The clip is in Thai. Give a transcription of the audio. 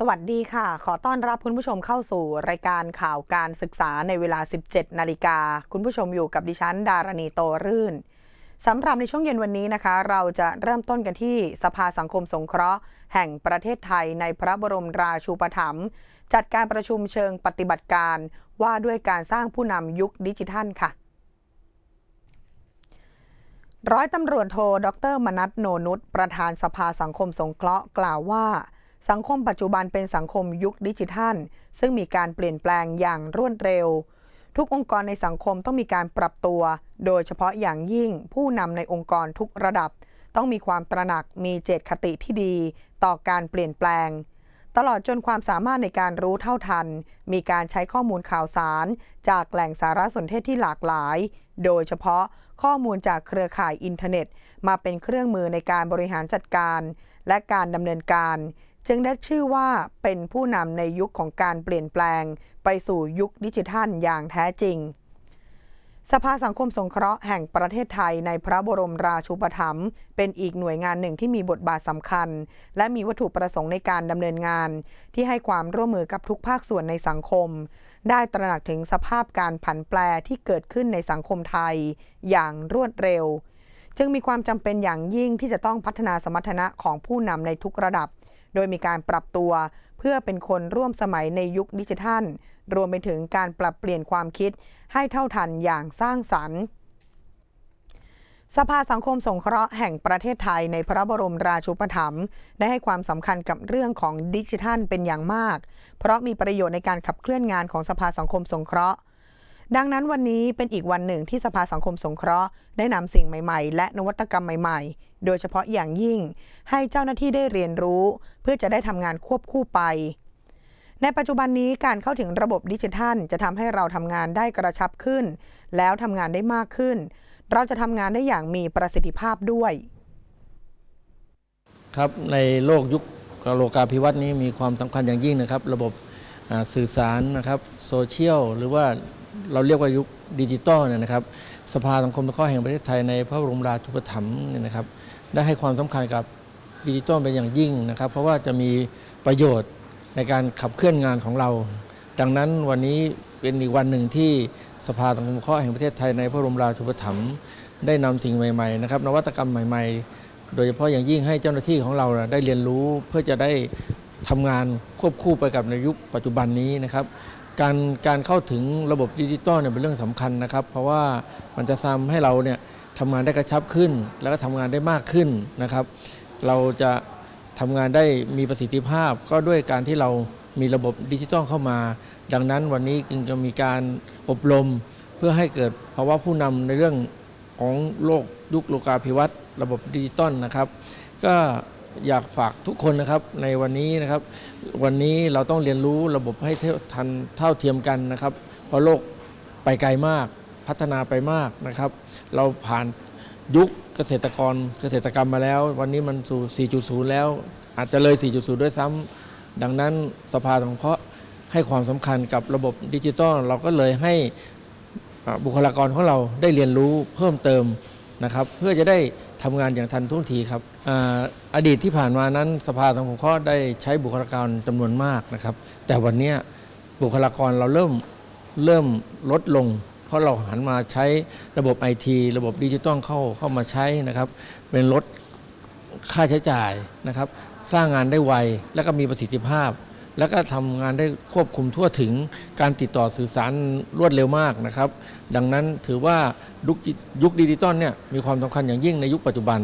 สวัสดีค่ะ ขอต้อนรับคุณผู้ชมเข้าสู่รายการข่าวการศึกษาในเวลา 17 นาฬิกา คุณผู้ชมอยู่กับดิฉัน ดารณีโตรื่น สำหรับในช่วงเย็นวันนี้นะคะ เราจะเริ่มต้นกันที่สภาสังคมสงเคราะห์ แห่งประเทศไทยในพระบรมราชูปถัมภ์จัดการประชุมเชิงปฏิบัติการ ว่าด้วยการสร้างผู้นำยุคดิจิทัลค่ะร้อยตำรวจโท ดร มนัทโนนุชประธานสภาสังคมสงเคราะห์กล่าวว่า สังคมปัจจุบันเป็นสังคมยุคดิจิทัล ซึ่งมีการเปลี่ยนแปลงอย่างรวดเร็ว ทุกองค์กรในสังคมต้องมีการปรับตัว โดยเฉพาะอย่างยิ่งผู้นำในองค์กรทุกระดับ ต้องมีความตระหนักมีเจตคติที่ดี ต่อการเปลี่ยนแปลง ตลอดจนความสามารถในการรู้เท่าทัน มีการใช้ข้อมูลข่าวสาร จากแหล่งสารสนเทศที่หลากหลาย โดยเฉพาะข้อมูลจากเครือข่ายอินเทอร์เน็ต มาเป็นเครื่องมือในการบริหารจัดการ และการดำเนินการ จึงได้ชื่อว่าเป็นผู้นำในยุคของการเปลี่ยนแปลง ไปสู่ยุคดิจิทัลอย่างแท้จริง สภาสังคมสงเคราะห์แห่งประเทศไทยในพระบรมราชูปถัมภ์เป็นอีกหน่วยงานหนึ่งที่มีบทบาทสำคัญ และมีวัตถุประสงค์ในการดำเนินงาน ที่ให้ความร่วมมือกับทุกภาคส่วนในสังคม ได้ตระหนักถึงสภาพการผันแปรที่เกิดขึ้นในสังคมไทย อย่างรวดเร็ว จึงมีความจำเป็นอย่างยิ่งที่จะต้องพัฒนาสมรรถนะของผู้นำในทุกระดับ โดยมีการปรับตัวเพื่อเป็นคนร่วมสมัยในยุคดิจิทัล รวมไปถึงการปรับเปลี่ยนความคิดให้เท่าทันอย่างสร้างสรรค์สภาสังคมสงเคราะห์แห่งประเทศไทยในพระบรมราชูปถัมภ์ได้ให้ความสำคัญกับเรื่องของดิจิทัลเป็นอย่างมาก เพราะมีประโยชน์ในการขับเคลื่อนงานของสภาสังคมสงเคราะห์ ดังนั้นวันนี้เป็นอีกวันหนึ่งที่สภาสังคมสงเคราะห์ได้นำสิ่งใหม่ ๆ และนวัตกรรมใหม่ๆ โดยเฉพาะอย่างยิ่ง ให้เจ้าหน้าที่ได้เรียนรู้ เพื่อจะได้ทำงานควบคู่ไป ในปัจจุบันนี้การเข้าถึงระบบดิจิทัล จะทำให้เราทำงานได้กระชับขึ้น แล้วทำงานได้มากขึ้น เราจะทำงานได้อย่างมีประสิทธิภาพด้วย ครับในโลกยุคโลกาภิวัตน์นี้มีความสำคัญอย่างยิ่งนะครับ ระบบสื่อสารนะครับโซเชียลหรือว่า เราเรียกว่ายุคดิจิตอลเนี่ยนะครับ สภาสังคมสงเคราะห์แห่งประเทศไทยในพระบรมราชูปถัมภ์เนี่ยนะครับ ได้ให้ความสำคัญกับดิจิตอลเป็นอย่างยิ่งนะครับ เพราะว่าจะมีประโยชน์ในการขับเคลื่อนงานของเรา ดังนั้นวันนี้เป็นอีกวันหนึ่งที่สภาสังคมสงเคราะห์แห่งประเทศไทยในพระบรมราชูปถัมภ์ได้นำสิ่งใหม่ๆนะครับนวัตกรรมใหม่ ๆ โดยเฉพาะอย่างยิ่งให้เจ้าหน้าที่ของเราได้เรียนรู้เพื่อจะได้ทำงานควบคู่ไปกับในยุคปัจจุบันนี้นะครับ การการเข้าถึงระบบดิจิตอลเนี่ยเป็นเรื่องสำคัญนะครับ เพราะว่ามันจะทำให้เราเนี่ยทำงานได้กระชับขึ้น แล้วก็ทำงานได้มากขึ้นนะครับ เราจะทำงานได้มีประสิทธิภาพ ก็ด้วยการที่เรามีระบบดิจิตอลเข้ามา ดังนั้นวันนี้จึงจะมีการอบรม เพื่อให้เกิดภาวะผู้นำในเรื่องของโลกยุคโลกาภิวัตน์ระบบดิจิตอลนะครับ ก็ อยากฝากทุกคนนะครับในวันนี้นะครับ วันนี้เราต้องเรียนรู้ระบบให้เท่าทันเท่าเทียมกันนะครับ เพราะโลกไปไกลมากพัฒนาไปมากนะครับ เราผ่านยุคเกษตรกรเกษตรกรรมมาแล้ว วันนี้มันสู่ 4.0 แล้ว อาจจะเลย 4.0 ด้วยซ้ำดังนั้นสภาสงเคราะห์ให้ความสำคัญกับระบบดิจิตอลเราก็เลยให้บุคลากรของเราได้เรียนรู้เพิ่มเติมนะครับ เพื่อจะได้ ทำงานอย่างทันท่วงทีครับอาอดีตที่ผ่านมานั้นสภาสังคมเคราะห์ได้ใช้บุคลากรจำนวนมากนะครับ แต่วันนี้บุคลากรเราเริ่มเริ่มลดลง เพราะเราหันมาใช้ระบบไอทีระบบดิจิตอลเข้าเข้ามาใช้นะครับเป็นลดค่าใช้จ่ายนะครับ สร้างงานได้ไวและก็มีประสิทธิภาพ แล้วก็ทำงานได้ควบคุมทั่วถึงการติดต่อสื่อสารรวดเร็วมากนะครับ ดังนั้นถือว่ายุคยุคดิจิตอลเนี่ยมีความสำคัญอย่างยิ่งในยุคปัจจุบัน